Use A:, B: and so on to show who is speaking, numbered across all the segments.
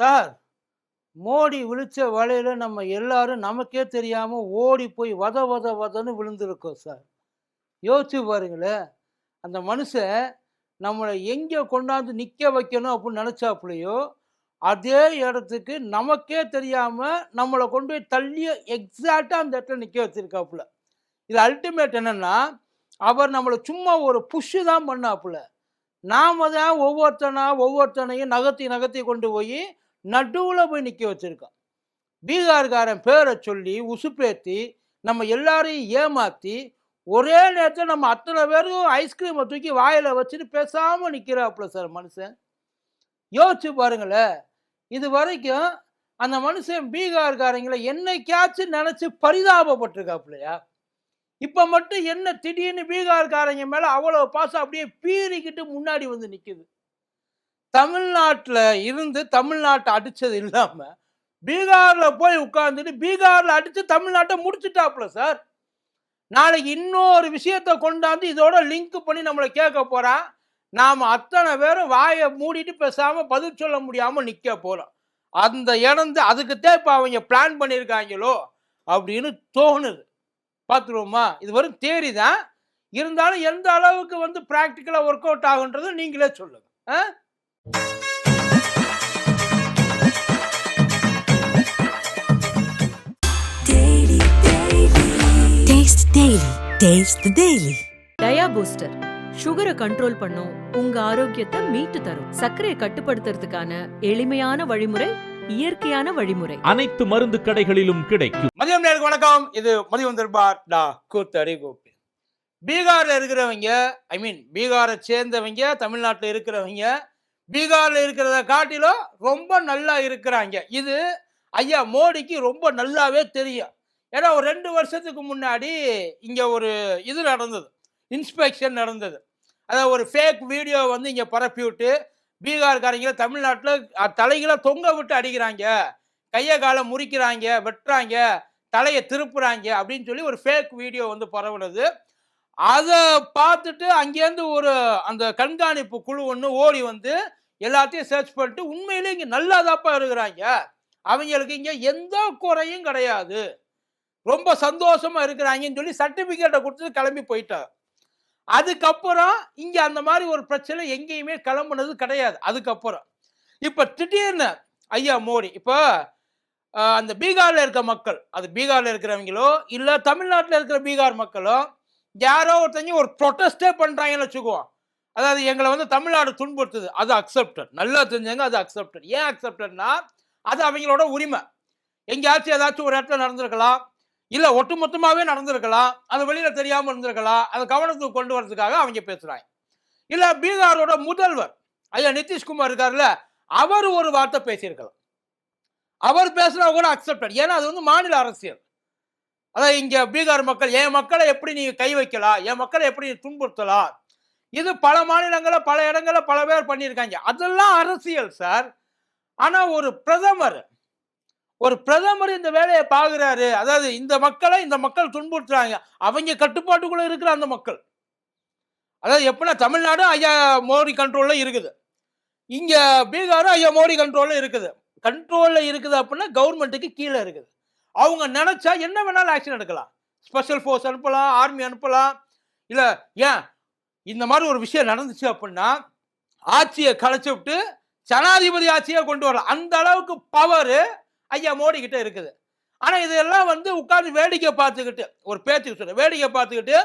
A: Sir Modi விழிச்ச வலையில் நம்ம எல்லாரும் நமக்கே தெரியாமல் ஓடி போய் வத வத வதன்னு விழுந்திருக்கோம் சார். யோசிச்சு பாருங்களேன். அந்த மனுஷன் நம்மளை எங்கே கொண்டாந்து நிற்க வைக்கணும் அப்படின்னு நினச்சாப்புலையோ அதே இடத்துக்கு நமக்கே தெரியாமல் நம்மளை கொண்டு போய் தள்ளி எக்ஸாக்டாக அந்த இடத்துல நிற்க வச்சுருக்காப்புல. இது அல்டிமேட் என்னன்னா அவர் நம்மளை சும்மா ஒரு புஷ்ஷு தான் பண்ணாப்புல. நாம தான் ஒவ்வொருத்தனா ஒவ்வொருத்தனையும் நகர்த்தி நகர்த்தி கொண்டு போய் நடுவில் போய் நிற்க வச்சுருக்கான். பீகார்காரன் பேரை சொல்லி உசுப்பேற்றி நம்ம எல்லாரையும் ஏமாற்றி ஒரே நேரத்தில் நம்ம அத்தனை பேருக்கும் ஐஸ்கிரீமை தூக்கி வாயில் வச்சுட்டு பேசாமல் நிற்கிறாப்புல சார் மனுஷன். யோசிச்சு பாருங்களேன். இது வரைக்கும் அந்த மனுஷன் பீகார்காரங்களை என்னைக்காச்சும் நினச்சி பரிதாபப்பட்டிருக்காப்புலையா? இப்போ மட்டும் என்ன திடீர்னு பீகார்காரங்க மேலே அவ்வளோ பாசம் அப்படியே பீறிக்கிட்டு முன்னாடி வந்து நிற்குது தமிழ்நாட்டில் இருந்து தமிழ்நாட்டை அடித்தது இல்லாமல் பீகாரில் போய் உட்காந்துட்டு பீகாரில் அடித்து தமிழ்நாட்டை முடிச்சுட்டாப்புல சார். நாளைக்கு இன்னொரு விஷயத்தை கொண்டாந்து இதோட லிங்க் பண்ணி நம்மளை கேட்க போகிறான் நாம் அத்தனை பேரும் வாயை மூடிட்டு பேசாமல் பதில் சொல்ல முடியாமல் நிற்க போகிறோம் அந்த இடம் அதுக்குத்தான் இப்போ அவங்க பிளான் பண்ணியிருக்காங்களோ அப்படின்னு தோணுது. பார்த்துருவோமா? இது வரும் தேரி தான். இருந்தாலும் எந்த அளவுக்கு வந்து ப்ராக்டிக்கலாக ஒர்க் அவுட் ஆகுன்றது நீங்களே சொல்லுங்கள் ஆ?
B: Daily, daily. Taste the daily. Taste the daily.
C: Dia booster சுகரை கண்ட்ரோல் பண்ணும் உங்க ஆரோக்கியத்தை மீட்டு தரும் சர்க்கரையை கட்டுப்படுத்துறதுக்கான எளிமையான வழிமுறை இயற்கையான வழிமுறை
D: அனைத்து மருந்து கடைகளிலும் கிடைக்கும்
A: மதியம் நேருக்கு வணக்கம் இது மதியம் தர்பார் டா கூத்தடி கோப்பி பீகார்ல இருக்கிறவங்க ஐ மீன் பீகாரை சேர்ந்தவங்க தமிழ்நாட்டில் இருக்கிறவங்க பீகாரில் இருக்கிறத காட்டிலும் ரொம்ப நல்லா இருக்கிறாங்க. இது ஐயா மோடிக்கு ரொம்ப நல்லாவே தெரியும். ஏன்னா ஒரு ரெண்டு வருஷத்துக்கு முன்னாடி இங்கே ஒரு இது நடந்தது. இன்ஸ்பெக்ஷன் நடந்தது. அதாவது ஒரு ஃபேக் வீடியோ வந்து இங்கே பரப்பி விட்டு தமிழ்நாட்டில் தலைகளை தொங்க விட்டு அடிக்கிறாங்க. கையை காலை முறிக்கிறாங்க வெட்டுறாங்க தலையை திருப்புறாங்க அப்படின்னு சொல்லி ஒரு ஃபேக் வீடியோ வந்து பரவுனது. அதை பார்த்துட்டு அங்கேருந்து ஒரு அந்த கண்காணிப்பு குழு ஒன்று ஓடி வந்து எல்லாத்தையும் சர்ச் பண்ணிட்டு உண்மையிலே இங்கே நல்லாதாப்பா இருக்கிறாங்க. அவங்களுக்கு இங்கே எந்த குறையும் கிடையாது. ரொம்ப சந்தோஷமா இருக்கிறாங்கன்னு சொல்லி சர்டிஃபிகேட்டை கொடுத்து கிளம்பி போயிட்டார் அதுக்கப்புறம் இங்கே அந்த மாதிரி ஒரு பிரச்சனை எங்கேயுமே கிளம்புனது கிடையாது. அதுக்கப்புறம் இப்போ திடீர்னு ஐயா மோடி இப்போ அந்த பீகாரில் இருக்க மக்கள் அது பீகாரில் இருக்கிறவங்களோ இல்லை தமிழ்நாட்டில் இருக்கிற பீகார் மக்களோ யாரோ ஒருத்தங்க ஒரு ப்ரொட்டஸ்டே பண்ணுறாங்கன்னு வச்சுக்குவோம் அதாவது எங்களை வந்து தமிழ்நாடு துன்புறுத்துது. அது அக்செப்டட் நல்லா தெரிஞ்சாங்க அது அக்செப்டட் ஏன் அக்செப்டட்னா அது அவங்களோட உரிமை. எங்கேயாச்சும் ஏதாச்சும் ஒரு இடத்துல நடந்திருக்கலாம். இல்லை ஒட்டுமொத்தமாகவே நடந்திருக்கலாம். அது வெளியில் தெரியாமல் இருந்திருக்கலாம். அதை கவனத்துக்கு கொண்டு வரதுக்காக அவங்க பேசுகிறாங்க இல்லை பீகாரோட முதல்வர் ஐயா நிதிஷ்குமார் இருக்கார்ல அவர் ஒரு வார்த்தை பேசியிருக்கலாம். அவர் பேசுனா கூட அக்செப்டட் ஏன்னா அது வந்து மாநில அரசியல். அதாவது இங்க பீகார் மக்கள் என் மக்களை எப்படி நீங்கள் கை வைக்கலாம்? என் மக்களை எப்படி நீ துன்புறுத்தலாம்? இது பல மாநிலங்களில் பல இடங்களில் பல பேர் பண்ணியிருக்காங்க. அதெல்லாம் அரசியல் சார் ஆனால் ஒரு பிரதமர் ஒரு பிரதமர் இந்த வேலையை பார்க்குறாரு. அதாவது இந்த மக்களை இந்த மக்கள் துன்புறுத்துறாங்க. அவங்க கட்டுப்பாட்டுக்குள்ளே இருக்கிற அந்த மக்கள். அதாவது எப்படின்னா தமிழ்நாடு ஐயா மோடி கண்ட்ரோலில் இருக்குது. இங்கே பீகாரும் ஐயா மோடி கண்ட்ரோலில் இருக்குது. கண்ட்ரோலில் இருக்குது அப்படின்னா கவர்மெண்ட்டுக்கு கீழே இருக்குது. அவங்க நினைச்சா என்ன வேணாலும் ஆக்ஷன் எடுக்கலாம். ஸ்பெஷல் ஃபோர்ஸ் அனுப்பலாம் ஆர்மி அனுப்பலாம். இல்லை ஏன்? இந்த மாதிரி ஒரு விஷயம் நடந்துச்சு அப்படின்னா ஆட்சியை கலைச்சு விட்டு ஜனாதிபதி ஆட்சியை கொண்டு வரலாம். அந்த அளவுக்கு பவர் ஐயா மோடி கிட்ட இருக்குது. ஆனால் இதெல்லாம் வந்து உட்கார்ந்து வேடிக்கை பார்த்துக்கிட்டு ஒரு பேச்சுக்கு சொல்ல வேடிக்கை பார்த்துக்கிட்டு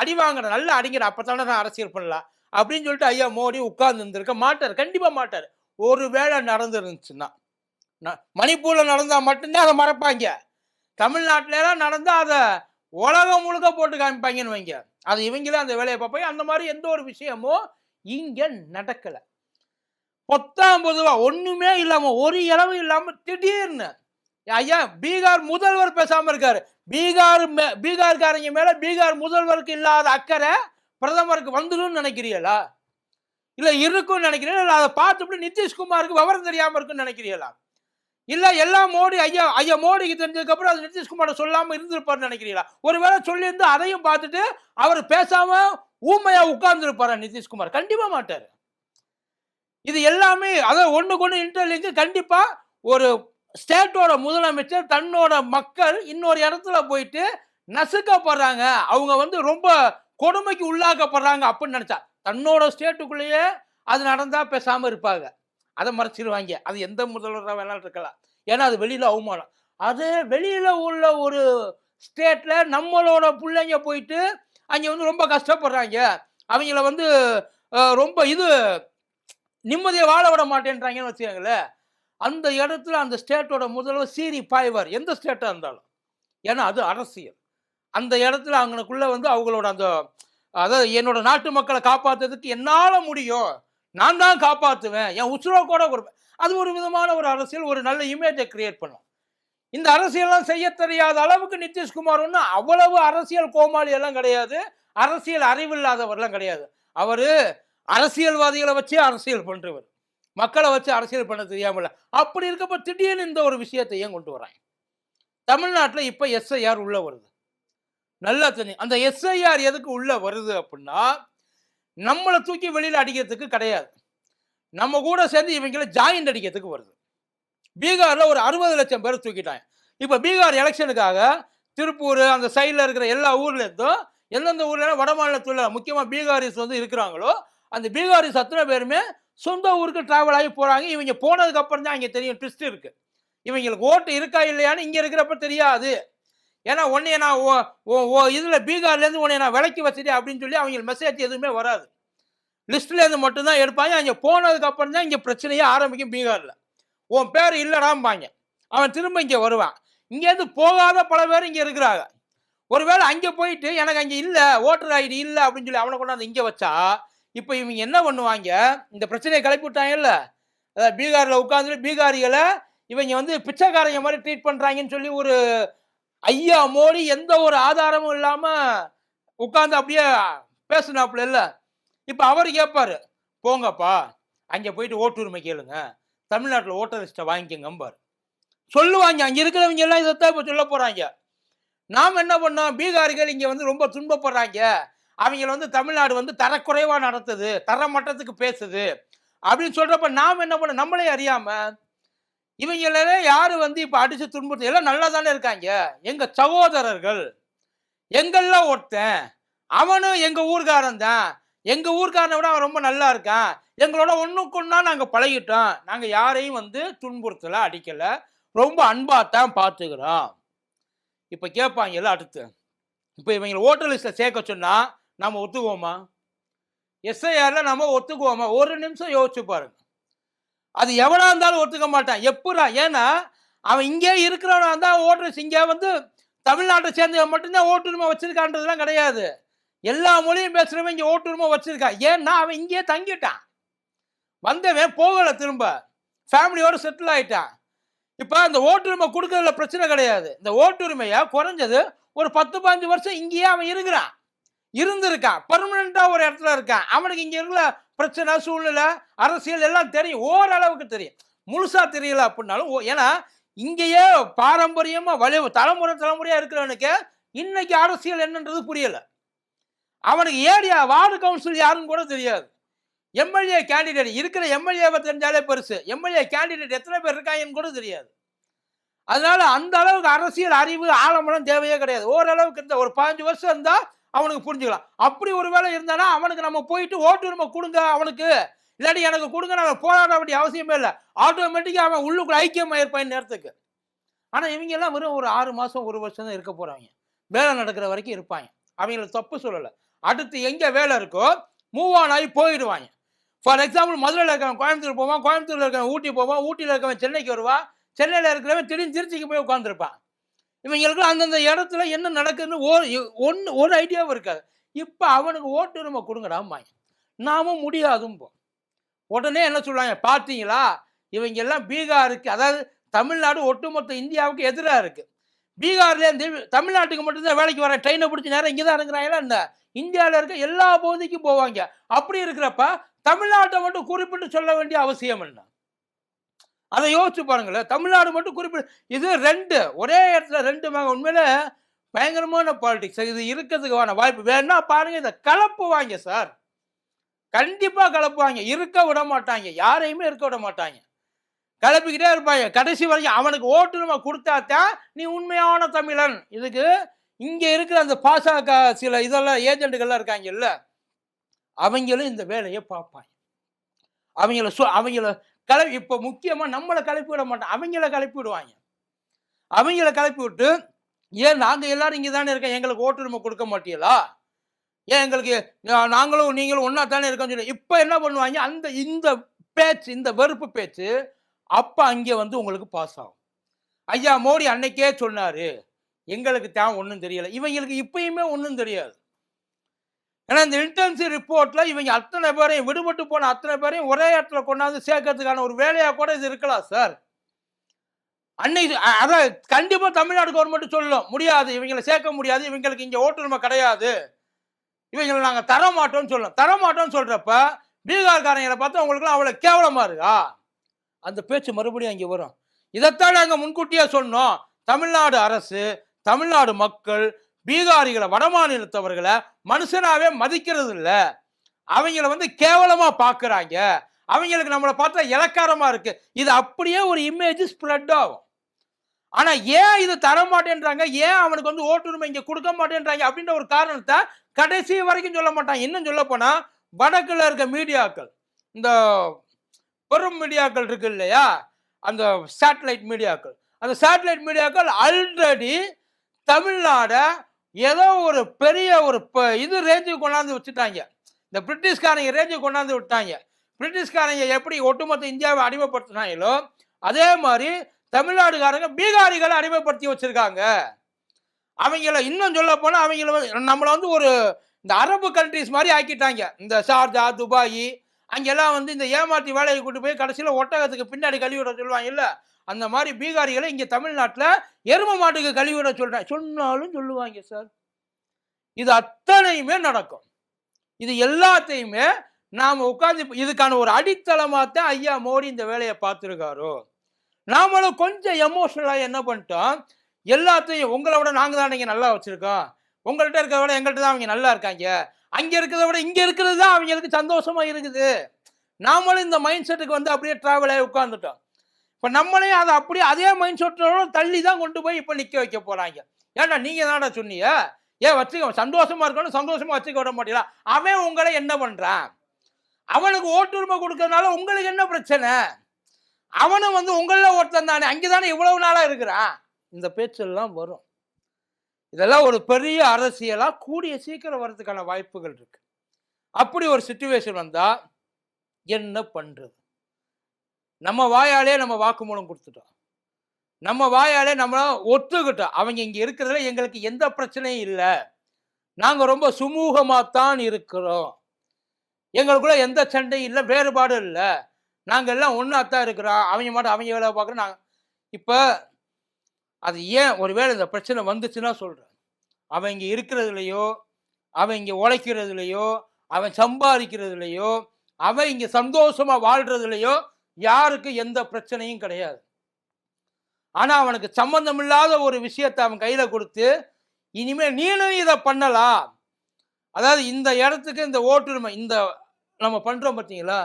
A: அடி வாங்குற நல்ல அடிங்கிற அப்பத்தானே நான் அரசியல் பண்ணலாம் அப்படின்னு சொல்லிட்டு ஐயா மோடி உட்கார்ந்து இருந்திருக்க மாட்டார். கண்டிப்பாக மாட்டார். ஒரு வேளை நடந்துருந்துச்சுன்னா மணிப்பூரில் நடந்தால் மட்டும்தான் அதை மறப்பாங்க. தமிழ்நாட்டிலலாம் நடந்தால் அதை உலகம் முழுக்க போட்டு காமிப்பாங்கன்னு வைங்க. அது இவங்களே அந்த வேலையை பார்ப்பாங்க. அந்த மாதிரி எந்த ஒரு விஷயமும் இங்கே நடக்கலை. பொத்தாம் பொதுவா ஒன்றுமே இல்லாமல் ஒரு இளவு இல்லாமல் திடீர்னு ஐயா பீகார் முதல்வர் பேசாமல் இருக்காரு. பீகார் மே- பீகார்காரங்க மேலே பீகார் முதல்வருக்கு இல்லாத அக்கறை பிரதமருக்கு வந்துடும் நினைக்கிறீங்களா இல்லை இருக்கும்னு நினைக்கிறீங்களா இல்லை அதை பார்த்துட்டு நிதிஷ்குமாருக்கு விவரம் தெரியாமல் இருக்குன்னு நினைக்கிறீங்களா இல்லை எல்லாம் மோடி ஐயா ஐயா மோடிக்கு தெரிஞ்சதுக்கப்புறம் அது நிதிஷ்குமார் சொல்லாமல் இருந்திருப்பாருன்னு நினைக்கிறீங்களா? ஒருவேளை சொல்லியிருந்து அதையும் பார்த்துட்டு அவர் பேசாம ஊமையாக உட்கார்ந்துருப்பாரா நிதிஷ்குமார் கண்டிப்பாக மாட்டார். இது எல்லாமே அதாவது ஒன்று கொண்டு இன்டர்லிங்க் கண்டிப்பாக ஒரு ஸ்டேட்டோட முதலமைச்சர் தன்னோட மக்கள் இன்னொரு இடத்துல போயிட்டு நசுக்கப்படுறாங்க. அவங்க வந்து ரொம்ப கொடுமைக்கு உள்ளாக்கப்படுறாங்க அப்படின்னு நினச்சா. தன்னோட ஸ்டேட்டுக்குள்ளேயே அது நடந்தால் பேசாமல் இருப்பாங்க. அதை மறைச்சிருவாங்க. அது எந்த முதல்வராக வேணாலும் இருக்கலாம். ஏன்னா அது வெளியில் அவமானம். அது வெளியில் உள்ள ஒரு ஸ்டேட்டில் நம்மளோட பிள்ளைங்க போயிட்டு அங்கே வந்து ரொம்ப கஷ்டப்படுறாங்க. அவங்கள வந்து ரொம்ப இது நிம்மதியை வாழ விட மாட்டேன்றாங்கன்னு வச்சுக்கோங்களேன். அந்த இடத்துல அந்த ஸ்டேட்டோட முதல்வர் சீரி பாய்வார் எந்த ஸ்டேட்டாக இருந்தாலும். ஏன்னா அது அரசியல். அந்த இடத்துல அவங்களுக்குள்ளே வந்து அவங்களோட அந்த அதாவது என்னோட நாட்டு மக்களை காப்பாத்துறதுக்கு என்னால் முடியும். நான் தான் காப்பாற்றுவேன் என் உசுரோ கூட கொடுப்பேன். அது ஒரு விதமான ஒரு அரசியல் ஒரு நல்ல இமேஜை கிரியேட் பண்ணும். இந்த அரசியல்லாம் செய்ய தெரியாத அளவுக்கு நிதிஷ்குமார் ஒன்று அவ்வளவு அரசியல் கோமாளி எல்லாம் கிடையாது. அரசியல் அறிவில்லாதவர்லாம் கிடையாது. அவர் அரசியல்வாதிகளை வச்சு அரசியல் பண்ணுறவர் மக்களை வச்சு அரசியல் பண்ண தெரியாமல் அப்படி இருக்கப்ப திடீர்னு இந்த ஒரு விஷயத்தை ஏன் கொண்டு வராங்க தமிழ்நாட்டில் இப்போ எஸ்ஐஆர் உள்ளே வருது. நல்லா தெரியும். அந்த எஸ்ஐஆர் எதுக்கு உள்ளே வருது அப்படின்னா நம்மளை தூக்கி வெளியில் அடிக்கிறதுக்கு கிடையாது. நம்ம கூட சேர்ந்து இவங்களை ஜாயிண்ட் அடிக்கிறதுக்கு வருது. பீகாரில் ஒரு அறுபது லட்சம் பேர் தூக்கிட்டாங்க. இப்போ பீகார் எலெக்ஷனுக்காக திருப்பூர் அந்த சைடில் இருக்கிற எல்லா ஊர்லேருந்தும் எந்தெந்த ஊர்ல வட மாநிலத்தில் முக்கியமாக பீகாரிஸ் வந்து இருக்கிறாங்களோ அந்த பீகாரிஸ் அத்தனை பேருமே சொந்த ஊருக்கு டிராவல் ஆகி போகிறாங்க இவங்க போனதுக்கப்புறம் தான் இங்கே தெரியும் ட்விஸ்ட் இருக்குது இவங்களுக்கு ஓட்டு இருக்கா இல்லையான்னு இங்கே இருக்கிறப்ப தெரியாது. ஏன்னா உன்னைய நான் ஓ ஓ ஓ இதில் பீகார்லேருந்து உன்னை நான் விலைக்கு வச்சுட்டேன் அப்படின்னு சொல்லி அவங்களுக்கு மெசேஜ் எதுவுமே வராது. லிஸ்ட்லேருந்து மட்டும்தான் எடுப்பாங்க. அங்கே போனதுக்கு அப்புறம் தான் இங்கே பிரச்சனையே ஆரம்பிக்கும் பீகாரில். உன் பேர் இல்லைடாம்பாங்க. அவன் திரும்ப இங்கே வருவான். இங்கேருந்து போகாத பல பேர் இங்கே இருக்கிறாங்க. ஒருவேளை அங்கே போயிட்டு எனக்கு அங்கே இல்லை ஓட்டர் ஐடி இல்லை அப்படின்னு சொல்லி அவனை கொண்டாந்து இங்கே வச்சா இப்போ இவங்க என்ன பண்ணுவாங்க? இந்த பிரச்சனையை கிளப்பி விட்டாங்கல்ல? அதாவது பீகாரில் உட்காந்துட்டு பீகாரிகளை இவங்க வந்து பிச்சைக்காரங்க மாதிரி ட்ரீட் பண்ணுறாங்கன்னு சொல்லி ஒரு ஐயா மோடி எந்த ஒரு ஆதாரமும் இல்லாமல் உட்காந்து அப்படியே பேசுனாப்புல இல்லை. இப்போ அவர் கேட்பாரு போங்கப்பா அங்கே போயிட்டு ஓட்டுரிமை கேளுங்க. தமிழ்நாட்டில் ஓட்டர் லிஸ்ட்டை வாங்கிக்கங்கம்பார். சொல்லுவாங்க அங்கே இருக்கிறவங்க எல்லாம் இதைத்தான் இப்போ சொல்ல போகிறாங்க நாம் என்ன பண்ணோம்? பீகாரிகள் இங்கே வந்து ரொம்ப துன்பப்படுறாங்க. அவங்கள வந்து தமிழ்நாடு வந்து தரக்குறைவாக நடத்துது தர மட்டத்துக்கு பேசுது. அப்படின்னு சொல்கிறப்ப நாம் என்ன பண்ண நம்மளே அறியாமல் இவங்களே யார் வந்து இப்போ அடித்து துன்புறுத்து எல்லாம் நல்லா தானே இருக்காங்க. எங்கள் சகோதரர்கள் எங்கெல்லாம் ஒருத்தன் அவனும் எங்கள் ஊர்காரன் தான். எங்கள் ஊர்காரனை விட அவன் ரொம்ப நல்லா இருக்கான். எங்களோட ஒன்றுக்கு ஒன்றா நாங்கள் பழகிட்டோம். நாங்கள் யாரையும் வந்து துன்புறுத்தலை அடிக்கலை. ரொம்ப அன்பாக தான் பார்த்துக்கிறோம் இப்போ கேட்பாங்கல்ல அடுத்து. இப்போ இவங்களை ஓட்டர் லிஸ்ட்டில் சேர்க்க சொன்னால் நம்ம ஒத்துக்குவோமா? எஸ்ஐஆர்ல நம்ம ஒத்துக்குவோமா? ஒரு நிமிஷம் யோசிச்சு பாருங்க. அது எவனா இருந்தாலும் ஒத்துக்க மாட்டான். எப்படா ஏன்னா அவன் இங்கே இருக்கிறவனா இருந்தா ஓட்டுறது இங்கே வந்து தமிழ்நாட்டை சேர்ந்தவன் மட்டும்தான் ஓட்டுரிமை வச்சிருக்கான்றதுலாம் கிடையாது. எல்லா மொழியும் பேசுறவன் இங்கே ஓட்டுரிமை வச்சிருக்கான் ஏன்னா அவன் இங்கேயே தங்கிட்டான். வந்தவன் போகலை திரும்ப. ஃபேமிலியோட செட்டில் ஆயிட்டான். இப்போ அந்த ஓட்டுரிமை கொடுக்கறதுல பிரச்சனை கிடையாது. இந்த ஓட்டுரிமையை குறைஞ்சது ஒரு பத்து பதினஞ்சு வருஷம் இங்கேயே அவன் இருக்கிறான். இருந்திருக்கான். பர்மனண்டா ஒரு இடத்துல இருக்கான். அவனுக்கு இங்க இருக்கிற பிரச்சனை சூழ்நிலை அரசியல் எல்லாம் தெரியும். ஓரளவுக்கு தெரியும். முழுசா தெரியல அப்படின்னாலும் ஓ- ஏன்னா இங்கேயே பாரம்பரியமா வலி தலைமுறை தலைமுறையா இருக்கிறவனுக்கு இன்னைக்கு அரசியல் என்னன்றது புரியல. அவனுக்கு ஏரியா வார்டு கவுன்சில் யாருன்னு கூட தெரியாது. எம்எல்ஏ கேண்டிடேட் இருக்கிற எம்எல்ஏவை தெரிஞ்சாலே பெருசு. எம்எல்ஏ கேண்டிடேட் எத்தனை பேர் இருக்காங்கன்னு கூட தெரியாது. அதனால அந்த அளவுக்கு அரசியல் அறிவு ஆழமெல்லாம் தேவையே கிடையாது. ஓரளவுக்கு இருந்தால் ஒரு பதினஞ்சு வருஷம் இருந்தால் அவனுக்கு புரிஞ்சுக்கலாம். அப்படி ஒரு வேளை இருந்தானா அவனுக்கு நம்ம போயிட்டு ஓட்டுரிமை கொடுங்க அவனுக்கு. இல்லாட்டி எனக்கு கொடுங்க நாங்கள் போராட வேண்டிய அவசியமே இல்லை. ஆட்டோமேட்டிக்காக அவன் உள்ளுக்குள்ள ஐக்கியமாக இருப்பான் நேரத்துக்கு. ஆனால் இவங்க எல்லாம் வெறும் ஒரு ஆறு மாதம் ஒரு வருஷம் தான் இருக்க போகிறாங்க வேலை நடக்கிற வரைக்கும் இருப்பாங்க. அவங்கள தப்பு சொல்லலை. அடுத்து எங்கே வேலை இருக்கோ மூவ் ஆன் ஆகி போயிடுவாங்க. ஃபார் எக்ஸாம்பிள் மதுரையில் இருக்கவன் கோயம்புத்தூர் போவான் கோயம்புத்தூரில் இருக்கவன் ஊட்டி போவான் ஊட்டியில் இருக்கவன் சென்னைக்கு வருவான் சென்னையில் இருக்கிறவன் திடீர்னு திருச்சிக்கு போய் உட்காந்துருப்பான் இவங்களுக்கு அந்தந்த இடத்துல என்ன நடக்குதுன்னு ஒரு ஒன்று ஒரு ஐடியாவும் இருக்காது. இப்போ அவனுக்கு ஓட்டுரிமை கொடுங்கடாம்பாங்க நாமும் முடியாதும் போ. உடனே என்ன சொல்லுவாங்க பார்த்தீங்களா? இவங்க எல்லாம் பீகாருக்கு அதாவது தமிழ்நாடு ஒட்டுமொத்த இந்தியாவுக்கு எதிராக இருக்குது பீகார்லேருந்து தமிழ்நாட்டுக்கு மட்டும்தான் வேலைக்கு வர ட்ரெயினை பிடிச்சி நேரம் இங்கே தான் இருக்கிறாங்களா இந்த இந்தியாவில் இருக்க எல்லா பகுதிக்கும் போவாங்க. அப்படி இருக்கிறப்ப தமிழ்நாட்டை மட்டும் குறிப்பிட்டு சொல்ல வேண்டிய அவசியம் என்ன? அதை யோசிச்சு பாருங்களேன். தமிழ்நாடு மட்டும் குறிப்பிட இது ரெண்டு ஒரே இடத்துல ரெண்டு மகன் உண்மையில பயங்கரமான பாலிடிக்ஸ் இது இருக்கிறதுக்கான வாய்ப்பு. வேணா பாருங்க இதை கலப்பு வாங்க சார். கண்டிப்பா கலப்புவாங்க இருக்க விட மாட்டாங்க. யாரையுமே இருக்க விட மாட்டாங்க. கிளப்பிக்கிட்டே இருப்பாங்க. கடைசி வரைக்கும் அவனுக்கு ஓட்டு நம்ம கொடுத்தாத்தான் நீ உண்மையான தமிழன். இதுக்கு இங்க இருக்கிற அந்த பாசக சில இதெல்லாம் ஏஜென்ட்டுகள்லாம் இருக்காங்கல்ல அவங்களும் இந்த வேலையை பார்ப்பாங்க. அவங்கள சு அவங்கள கிளப்பி இப்போ முக்கியமாக நம்மளை கிளப்பி விட மாட்டோம். அவங்கள கிளப்பி விடுவாங்க. அவங்கள கிளப்பி விட்டு ஏன் நாங்கள் எல்லாரும் இங்கே தானே இருக்கோம்? எங்களுக்கு ஓட்டுரிமை கொடுக்க மாட்டீங்களா? ஏன் எங்களுக்கு நாங்களும் நீங்களும் ஒன்றா தானே இருக்கோம்னு சொல்லி இப்போ என்ன பண்ணுவாங்க? அந்த இந்த பேச்சு இந்த வெறுப்பு பேச்சு அப்போ அங்கே வந்து உங்களுக்கு பாஸ் ஆகும். ஐயா மோடி அன்னைக்கே சொன்னார். எங்களுக்கு தான் ஒன்றும் தெரியலை. இவங்களுக்கு இப்பயுமே ஒன்றும் தெரியாது. ஏன்னா இந்த இன்டென்சி ரிப்போர்ட்ல இவங்க அத்தனை பேரையும் விடுபட்டு போன அத்தனை பேரையும் ஒரே இடத்துல கொண்டாந்து சேர்க்கறதுக்கான ஒரு வேலையா கூட இது இருக்கலாம் சார் அன்னைக்கு அதான் கண்டிப்பா தமிழ்நாடு கவர்மெண்ட் சொல்லும் முடியாது இவங்களை சேர்க்க முடியாது இவங்களுக்கு இங்க ஓட்டுரிமை கிடையாது. இவங்களை நாங்க தர மாட்டோம்னு சொல்லணும் தர மாட்டோம்னு சொல்றப்ப பீகார்காரங்களை பார்த்தா உங்களுக்குலாம் அவ்வளவு கேவலமா இருக்கா? அந்த பேச்சு மறுபடியும் அங்கே வரும். இதைத்தான் நாங்கள் முன்கூட்டியே சொன்னோம். தமிழ்நாடு அரசு தமிழ்நாடு மக்கள் பீகாரிகளை வடமாநிலத்தவர்களை மனுஷனாவே மதிக்கிறது இல்லை அவங்கள வந்து கேவலமா பார்க்குறாங்க அவங்களுக்கு நம்மளை பார்த்தா இலக்காரமா இருக்கு. இது அப்படியே ஒரு இமேஜ் ஸ்ப்ரெட் ஆகும். ஆனா ஏன் இது தர மாட்டேன்றாங்க? ஏன் அவனுக்கு வந்து ஓட்டுரிமை இங்க கொடுக்க மாட்டேன்றாங்க? அப்படின்ற ஒரு காரணத்தை கடைசி வரைக்கும் சொல்ல மாட்டாங்க இன்னும் சொல்ல போனா வடக்குல இருக்க மீடியாக்கள் இந்த பெரும் மீடியாக்கள் இருக்கு இல்லையா? அந்த சேட்டலைட் மீடியாக்கள். அந்த சேட்டலைட் மீடியாக்கள் ஆல்ரெடி தமிழ்நாடை ஏதோ ஒரு பெரிய ஒரு ப- இது ரேஞ்சுக்கு கொண்டாந்து வச்சுட்டாங்க. இந்த பிரிட்டிஷ்காரங்க ரேஞ்சுக்கு கொண்டாந்து விட்டாங்க. பிரிட்டிஷ்காரங்க எப்படி ஒட்டுமொத்த இந்தியாவை அடிமைப்படுத்தினாங்களோ அதே மாதிரி தமிழ்நாடுகாரங்க பீகாரிகளை அடிமைப்படுத்தி வச்சிருக்காங்க. அவங்கள இன்னும் சொல்ல போனால் அவங்கள நம்மளை வந்து ஒரு இந்த அரபு கண்ட்ரிஸ் மாதிரி ஆக்கிட்டாங்க. இந்த ஷார்ஜா துபாய் அங்கெல்லாம் வந்து இந்த ஏமாற்றி வேலையை கூட்டு போய் கடைசியில் ஒட்டகத்துக்கு பின்னாடி கழுவி விட சொல்லுவாங்கல்ல அந்த மாதிரி பீகாரிகளை இங்கே தமிழ்நாட்டில் எரும மாட்டுக்கு கழிவிட சொல்கிறேன் சொன்னாலும் சொல்லுவாங்க சார் இது அத்தனையுமே நடக்கும். இது எல்லாத்தையுமே நாம் உட்காந்து இதுக்கான ஒரு அடித்தளமாக தான் ஐயா மோடி இந்த வேலையை பார்த்துருக்காரோ. நாமளும் கொஞ்சம் எமோஷனலாக என்ன பண்ணிட்டோம்? எல்லாத்தையும் உங்களை விட நாங்கள் தான் இங்கே நல்லா வச்சுருக்கோம். உங்கள்கிட்ட இருக்கிறத விட எங்கள்கிட்ட தான் அவங்க நல்லா இருக்காங்க. அங்கே இருக்கிறத விட இங்கே இருக்கிறது தான் அவங்களுக்கு சந்தோஷமாக இருக்குது. நாமளும் இந்த மைண்ட் செட்டுக்கு வந்து அப்படியே ட்ராவல் ஆகி உட்காந்துட்டோம் இப்போ நம்மளையும் அதை அப்படியே அதே மைண்ட் செட்டோட தள்ளி தான் கொண்டு போய் இப்போ நிற்க வைக்க போகிறாங்க ஏன்னா நீங்கள் தானே சொன்னீங்க? ஏன் வச்சுக்க சந்தோஷமாக இருக்கணும் சந்தோஷமாக வச்சுக்க விட மாட்டீங்களா? அவன் உங்களை என்ன பண்ணுறான் அவனுக்கு ஓட்டுரிமை கொடுக்கறதுனால உங்களுக்கு என்ன பிரச்சனை? அவனும் வந்து உங்களில் ஒருத்தன் தானே அங்கே தானே இவ்வளவு நாளாக இருக்கிறான்? இந்த பேச்செல்லாம் வரும். இதெல்லாம் ஒரு பெரிய அரசியலாக கூடிய சீக்கிரம் வர்றதுக்கான வாய்ப்புகள் இருக்குது அப்படி ஒரு சுச்சுவேஷன் வந்தால் என்ன பண்ணுறது நம்ம வாயாலே நம்ம வாக்குமூலம் கொடுத்துட்டோம். நம்ம வாயாலே நம்ம ஒத்துக்கிட்டோம். அவங்க இங்கே இருக்கிறதுல எங்களுக்கு எந்த பிரச்சனையும் இல்லை. நாங்கள் ரொம்ப சுமூகமாகத்தான் தான் இருக்கிறோம். எங்களுக்குள்ள எந்த சண்டையும் இல்லை வேறுபாடும் இல்லை. நாங்கள் எல்லாம் ஒன்றா தான் இருக்கிறோம். அவங்க மட்டும் அவங்க வேலை பார்க்குறோம் நாங்கள் இப்போ அது ஏன் ஒருவேளை இந்த பிரச்சனை வந்துச்சுன்னா சொல்கிறேன் அவன் இங்கே இருக்கிறதுலையோ அவன் இங்கே உழைக்கிறதுலையோ அவன் சம்பாதிக்கிறதுலையோ அவன் இங்கே சந்தோஷமாக வாழ்கிறதுலையோ யாருக்கு எந்த பிரச்சனையும் கிடையாது. ஆனால் அவனுக்கு சம்பந்தமில்லாத ஒரு விஷயத்தை அவன் கையில் கொடுத்து இனிமேல் நீனும் இதை பண்ணலாம். அதாவது இந்த இடத்துக்கு இந்த ஓட்டுரிமை இந்த நம்ம பண்ணுறோம் பார்த்தீங்களா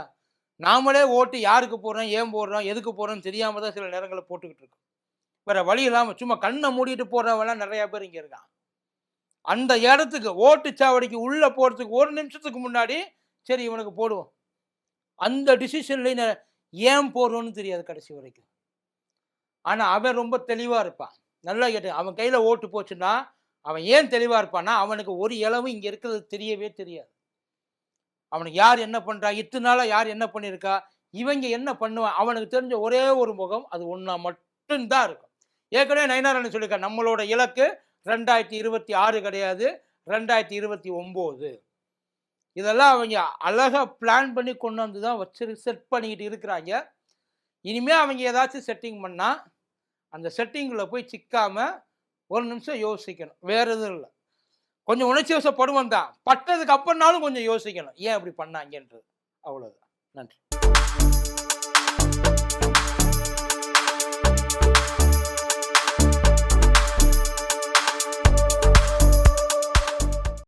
A: நாமளே ஓட்டு யாருக்கு போடுறோம் ஏன் போடுறோம் எதுக்கு போடுறோம்னு தெரியாமல் தான் சில நேரங்களில் போட்டுக்கிட்டு இருக்கோம். வேறு வழி இல்லாமல் சும்மா கண்ணை மூடிட்டு போடுறவெல்லாம் நிறையா பேர் இங்கே இருக்கான். அந்த இடத்துக்கு ஓட்டுச்சாவடிக்கு உள்ளே போகிறதுக்கு ஒரு நிமிஷத்துக்கு முன்னாடி சரி இவனுக்கு போடுவோம். அந்த டிசிஷன்லேயும் ஏன் போடுறோன்னு தெரியாது கடைசி வரைக்கும். ஆனால் அவன் ரொம்ப தெளிவாக இருப்பான். நல்லா கேட்டு அவன் கையில் ஓட்டு போச்சுன்னா அவன் ஏன் தெளிவாக இருப்பான்னா அவனுக்கு ஒரு இளவு இங்கே இருக்கிறது தெரியவே தெரியாது. அவனுக்கு யார் என்ன பண்ணுறா இத்தனை நாளாக யார் என்ன பண்ணியிருக்கா இவங்க என்ன பண்ணுவான் அவனுக்கு தெரிஞ்ச ஒரே ஒரு முகம் அது ஒன்றா மட்டும்தான் இருக்கும். ஏற்கனவே நயனாரணன் சொல்லியிருக்கா நம்மளோட இலக்கு ரெண்டாயிரத்தி இருபத்தி ஆறு கிடையாது ரெண்டாயிரத்தி இருபத்தி ஒம்பது. இதெல்லாம் அவங்க அழகாக பிளான் பண்ணி கொண்டு வந்து தான் வச்சு செட் பண்ணிக்கிட்டு இருக்கிறாங்க. இனிமேல் அவங்க ஏதாச்சும் செட்டிங் பண்ணால் அந்த செட்டிங்கில் போய் சிக்காம ஒரு நிமிஷம் யோசிக்கணும். வேற எதுவும் இல்லை. கொஞ்சம் உணர்ச்சி வசப்படுவோம் தான் பட்டதுக்கு அப்புறம்னாலும் கொஞ்சம் யோசிக்கணும். ஏன் அப்படி பண்ணாங்கன்றது. அவ்வளோதான் நன்றி.